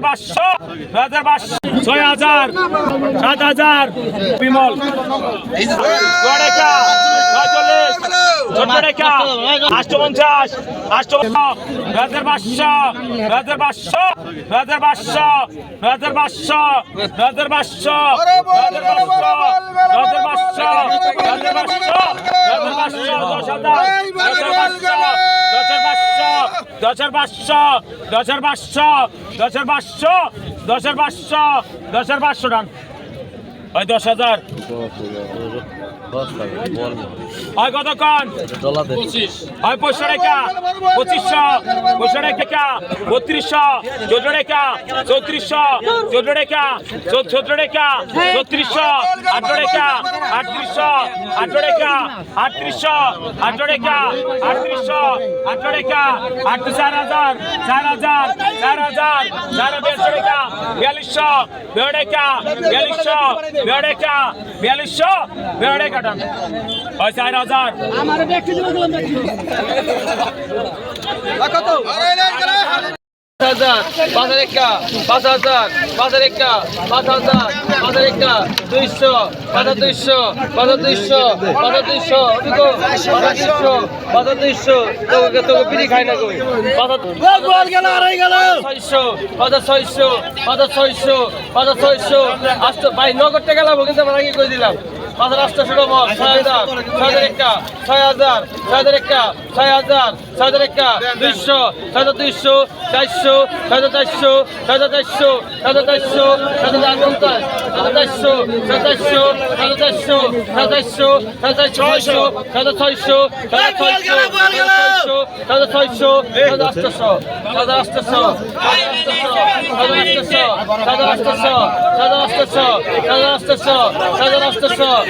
হাজার পাঁচশো নয় হাজার পাঁচশো ছয় হাজার, সাত হাজার। বিমল। ছয়চল্লিশ। চোদ্দরেখা আষ্ট পঞ্চাশ আষ্ট নয় হাজার পাঁচশো নয় হাজার। পাঁচশো নয় হাজার পাঁচশো। নয় হাজার পাঁচশো। নয় হাজার পাঁচশো। নয় হাজার পাঁচশো। নয় হাজার পাঁচশো। নয় হাজার পাঁচশো। দশ হাজার পাঁচশো দশের পাঁচশো দশের পাঁচশো টাকা ওই দশ হাজার। হয় কতক্ষণ হয় পঁচিশশো রেখা পঁচিশশো পঁচিশশো রেখা বত্রিশশো চোদ্দ রেখা চৌত্রিশশো চোদ্দ রেখা চোদ্দ রেখা চৌত্রিশশো আট রেখা আটত্রিশশো আট রেখা আটত্রিশশো আট রেখা আটত্রিশশো আট রেখা আট চার হাজার চার হাজার চার হাজার, চার দেড়শো রেখা বিয়াল্লিশশো বেড় রেখা বিয়াল্লিশশো বেড়েকা বিয়াল্লিশশো বেড়েকা টান ওই চার হাজার। হাজার পাঁচ একটা পাঁচ হাজার পাঁচ পাঁচ হাজার পাঁচ পাঁচ পাঁচ ছয়শো পাঁচ পাঁচ আজ ভাই নগদ টাকা লাভ কিন্তু আমার আগে করে দিলাম পাঁচ হাজার আটশো টাকা ছয় হাজার ছয় হাজার একটা ছয় হাজার ছয় হাজার একটা ছয় হাজার ছয় হাজার একটা দুইশো ছয় হাজার দুইশো চারশো ছয় হাজার চারশো ছয় হাজার চারশো ছয় হাজার চারশো ছয় হাজার পঞ্চাশ ছয় হাজার চারশো ছয় চারশো ছয় চারশো ছয় চারশো ছয় হাজার ছয়শো ছয় হাজার ছয়শো ছয় হাজার ছয়শো ছয় হাজার ছয়শো ছয় হাজার আটশো ছয় হাজার আটশো ছয় হাজার আটশো ছয় হাজার আটশো ছয় হাজার আটশো ছয় হাজার আটশো ছয় হাজার আটশো ছয় হাজার আটশো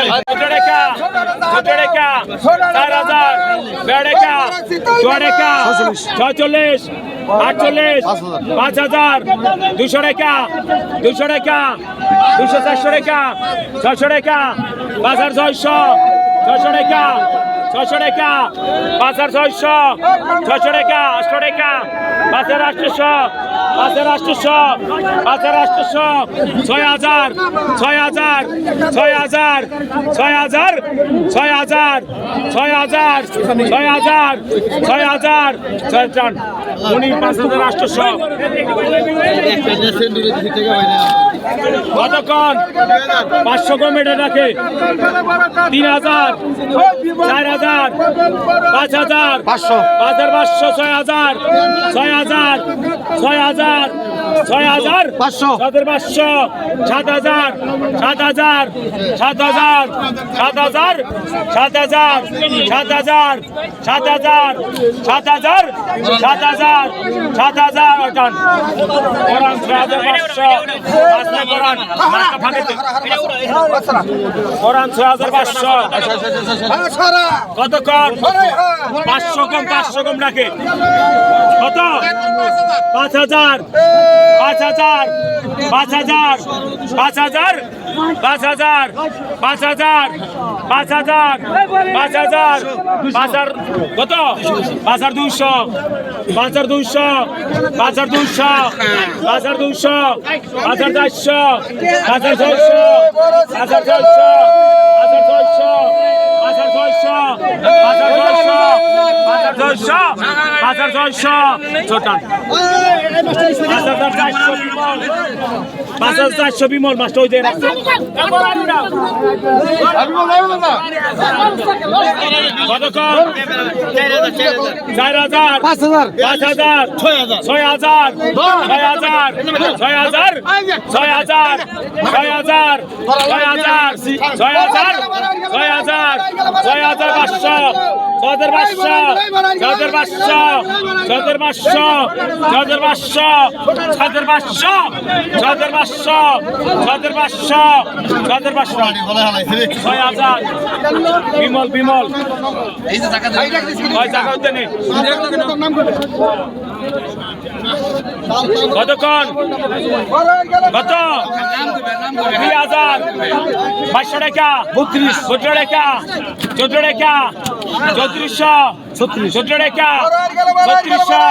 চোদ্দ রেখা চার হাজার বেড় রেখা ছয় রেখা ছয়চল্লিশ, আটচল্লিশ, পাঁচ হাজার দুশো রেখা দুশো রেখা দুশো চারশো রেখা ছশো রেখা পাঁচ হাজার ছয়শো ছশো রেখা ছয়শো টাকা পাঁচ হাজার ছয়শো ছয়শো রেখা আটশো টাকা পাঁচ হাজার আটশোশো পাঁচ হাজার আটশোশো পাঁচ হাজার আটশোশো ছয় হাজার ছয় হাজার ছয় হাজার ছয় হাজার ছয় হাজার ছয় হাজার ছয় হাজার ছয় হাজার উনি পাঁচ হাজার আটশোশো কতক্ষণ পাঁচশো কমেটে রাখে। তিন হাজার চার হাজার পাঁচ হাজার পাঁচশো। পাঁচ হাজার পাঁচশো ছয় হাজার ছয় হাজার ছয় হাজার ছয় হাজার পাঁচশো সাতের পাঁচশো সাত হাজার সাত হাজার সাত হাজার সাত হাজার সাত হাজার সাত হাজার সাত হাজার সাত হাজার সাত হাজার সাত হাজার ওটান কোরআন ছয় হাজার পাঁচশো পাঁচটা কোরআন মাথা ফাঁকেতে কোরআন ছয় হাজার পাঁচশো কতক্ষণ পাঁচশো কম পাঁচশো কম রাখে কত পাঁচ হাজার পাঁচ হাজার পাঁচ হাজার পাঁচ হাজার পাঁচ হাজার পাঁচ হাজার পাঁচ হাজার পাঁচ হাজার পাঁচ হাজার, কত? পাঁচ হাজার দুইশো, পাঁচ হাজার দুইশো, পাঁচ হাজার দুইশো, পাঁচ হাজার দুইশো, পাঁচ হাজার চারশো, পাঁচ হাজার ছয়শো, পাঁচ হাজার ছয়শো পাঁচ হাজার ছয়শো পাঁচ হাজার ছয়শো পাঁচ হাজার ছয়শো পাঁচ হাজার ছয়শো ছোটান। পাঁচ হাজার চারশো বিমল মাস্টার ওই যে রাখছে চার হাজার পাঁচ হাজার পাঁচ হাজার ছয় হাজার ছয় হাজার ছয় হাজার ছয় হাজার ছয় হাজার ছয় হাজার ছয় হাজার ছয় হাজার ছয় হাজার পাঁচশো ছয় হাজার পাঁচশো ছয় হাজার পাঁচশো ছয় হাজার পাঁচশো ছদের পাঁচশো ছদের পাঁচশো ছদের পাঁচশো ছদের পাঁচশো ছদের পাঁচশো ছয় হাজার। বিমল বিমল। কতক্ষণ? কত? দুই হাজার। বাইশশো টাকা। বত্রিশ। সতেরো টাকা। চোদ্দ টাকা। চৌত্রিশশো চোদ্দ টাকা ছত্রিশশো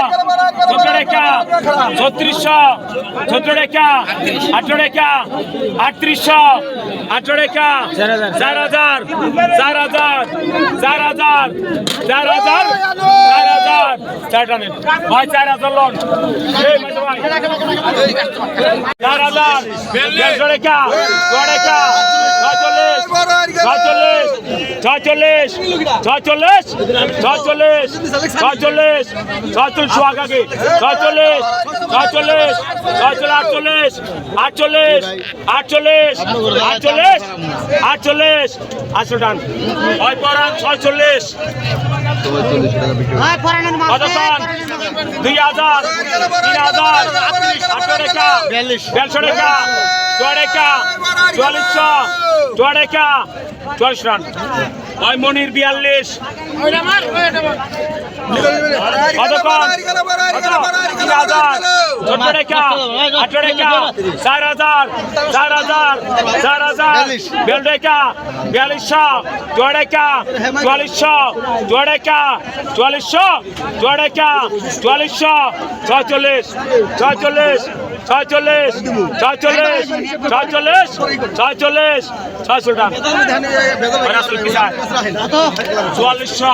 চোদ্দ টাকা ছত্রিশশো চোদ্দ টাকা আঠারো টাকা আটত্রিশশো আঠারো টাকা চার হাজার চার হাজার চার হাজার চার হাজার। চার হাজার। চারটা নেন ভাই চার হাজার লোন। চার হাজার। দেড়শো টাকা। দু টাকা। ছয়চল্লিশ। ছয়চল্লিশ। ছয়চল্লিশ। ছচল্লিশ ছচল্লিশ ছচল্লিশ ছচল্লিশ সোয়াগাকে ছচল্লিশ ছচল্লিশ ছচল্লিশ আটচল্লিশ আটচল্লিশ আটচল্লিশ আটচল্লিশ আটচল্লিশ। আটশো টান ছয় পরান ছয়চল্লিশ। দুই হাজার তিন হাজার আটশো টাকা দেড়শো টাকা চুয়ারেকা চুয়াল্লিশশো চুয়ারেকা চুয়াল্লিশ রান। ময়মনির বিয়াল্লিশ চার হাজার চার হাজার চার হাজার বেলডেকা বিয়াল্লিশশো চুয়াডেকা চুয়াল্লিশশো চুয়াডেকা চুয়াল্লিশশো চুয়াডেকা চুয়াল্লিশশো ছয়চল্লিশ ছয়চল্লিশ ছয়চল্লিশ ছয়চল্লিশ ছয়চল্লিশ ছয়চল্লিশ ছয়শো টাকা চুয়াল্লিশশো,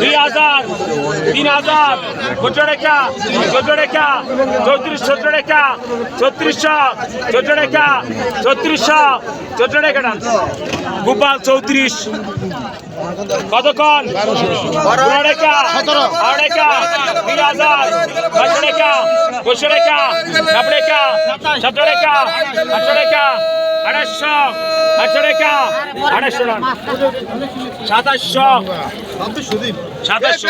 দুই হাজার, তিন হাজার চোদ্দ টাকা চোদ্দ টাকা চৌত্রিশ চোদ্দ টাকা ছত্রিশশো চোদ্দ টাকা ছত্রিশশো চোদ্দ টান গোপাল চৌত্রিশ সাতাশ রেখা রেখা বিরাজার রেখা কুশ রেখা নব রেখা শত রেখা আটশো রেখা আড়াইশো আটশো সাতাশশো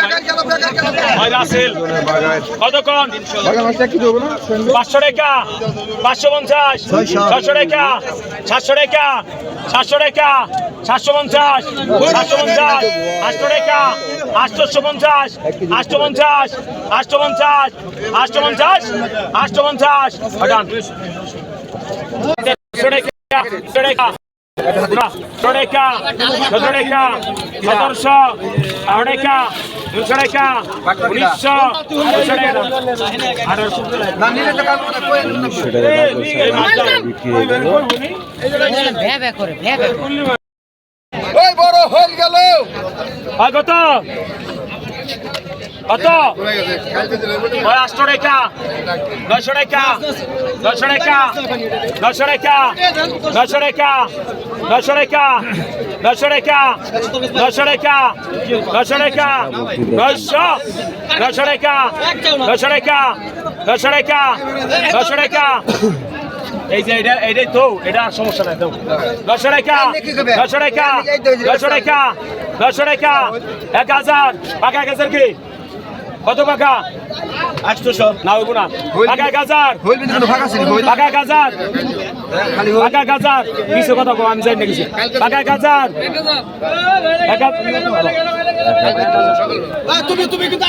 কতক্ষণ? পাঁচশো টাকা পাঁচশো পঞ্চাশ ছশো টাকা সাতশো টাকা সাতশো টাকা সাতশো পঞ্চাশ সাতশো পঞ্চাশ আটশো টাকা আটশোশো পঞ্চাশ আটশো পঞ্চাশ আটশো পঞ্চাশ আটশো পঞ্চাশ আটশো পঞ্চাশ। আটশো টাকা ರೇಖಾ ರೇಖಾ সতেরোশো আড়াইকা দুশো টাকা উনিশশো আড়াইশো টাকা কত কত আটশো টাকা নয়শো টাকা নয়শো টাকা নয়শো টাকা নয়শো টাকা নয়শো টাকা নয়শো টাকা নয়শো টাকা নয়শো টাকা নয়শো নয়শো টাকা নয়শো টাকা নয়শো টাকা নয়শো টাকা এই যে এটা এটাই তো এটা সমস্যা নাই তো নশো টাকা নশো টাকা নশো টাকা নশো টাকা এক হাজার পাকা হাজার কি কত পাকা আটশো না হইব না পাকা গাজার পাকা গাজার পাকা গাজার কিছু কথা কম আমি চাই না কিছু পাকা গাজার তুমি তুমি কিন্তু